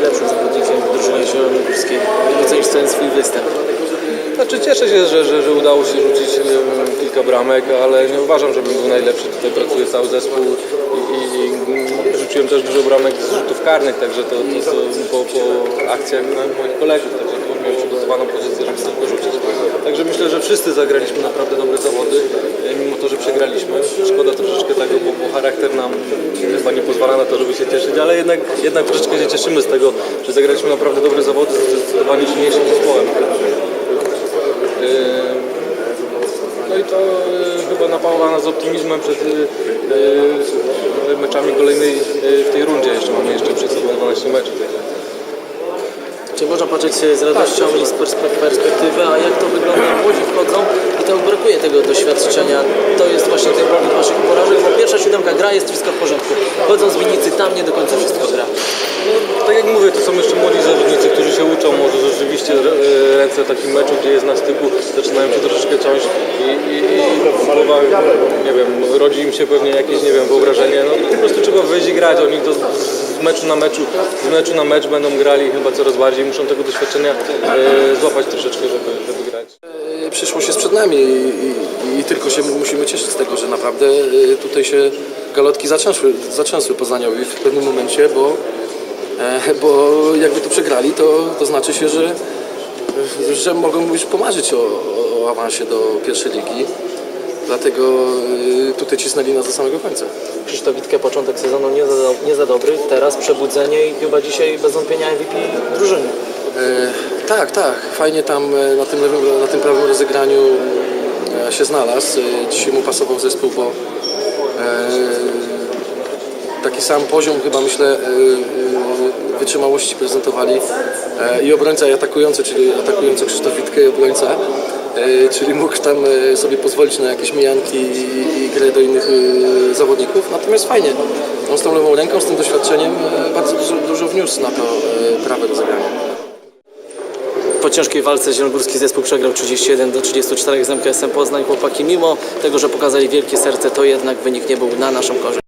najlepszym zawodnikiem w drużynie zielonogórskiej. Jak ocenisz ten swój występ? Znaczy cieszę się, że, że, że udało się rzucić kilka bramek, ale nie uważam, żebym był najlepszy. Tutaj pracuje cały zespół i, i, i rzuciłem też dużo bramek z rzutów karnych, także to, to, to po, po akcjach moich kolegów, także miałem przygotowaną pozycję, żeby sobie rzucić. Także myślę, że wszyscy zagraliśmy naprawdę dobre zawody, to, że przegraliśmy. Szkoda troszeczkę tego, bo, bo charakter nam chyba nie pozwala na to, żeby się cieszyć, ale jednak, jednak troszeczkę się cieszymy z tego, że zagraliśmy naprawdę dobre zawody z zdecydowanie silniejszym zespołem. No i to e, chyba napawa nas optymizmem przed e, meczami kolejnej w tej rundzie. Jeszcze mamy jeszcze przed sobą 12 meczów. Czy można patrzeć z radością i z perspe- perspektywy, a jak to wygląda? Młodzi wchodzą i to brakuje tego doświadczenia. To jest właśnie ten powód waszych porażek, bo pierwsza siódemka gra, jest wszystko w porządku. Chodzą z Winicy, tam nie do końca wszystko gra. No, tak jak mówię, to są jeszcze młodzi zawodnicy, którzy się uczą. Może rzeczywiście e, ręce w takim meczu, gdzie jest na styku, zaczynają się troszeczkę ciąć i, i, i nie wiem, rodzi im się pewnie jakieś, nie wiem, wyobrażenie. No po prostu trzeba wyjść i grać. Oni to z meczu na meczu, z meczu na mecz będą grali chyba coraz bardziej. Muszą tego doświadczenia e, złapać troszeczkę, żeby, żeby grać. Przyszłość jest przed nami i, i, i tylko się musimy cieszyć z tego, że naprawdę e, tutaj się galotki zaczęsły, zaczęsły Poznaniowi w pewnym momencie, bo, e, bo jakby to przegrali, to, to znaczy się, że, że mogą już pomarzyć o, o, awansie do pierwszej ligi. Dlatego e, tutaj cisnęli nas do samego końca. Krzysztof Witkę, początek sezonu nie za, nie za dobry, teraz przebudzenie i chyba dzisiaj bez wątpienia MVP drużyny. E, tak, tak. Fajnie tam e, na tym, lewym, na tym prawym rozegraniu e, się znalazł. E, dzisiaj mu pasował zespół, bo taki sam poziom chyba myślę wytrzymałości prezentowali i obrońca i atakujący, czyli atakujący Krzysztof Witkę i obrońca. Czyli mógł tam sobie pozwolić na jakieś mijanki i, grę do innych zawodników. Natomiast fajnie, on z tą lewą ręką, z tym doświadczeniem bardzo dużo, dużo wniósł na to prawe rozegranie. Po ciężkiej walce zielonogórski zespół przegrał 31 do 34 z MKS-em Poznań. Chłopaki mimo tego, że pokazali wielkie serce, to jednak wynik nie był na naszą korzyść.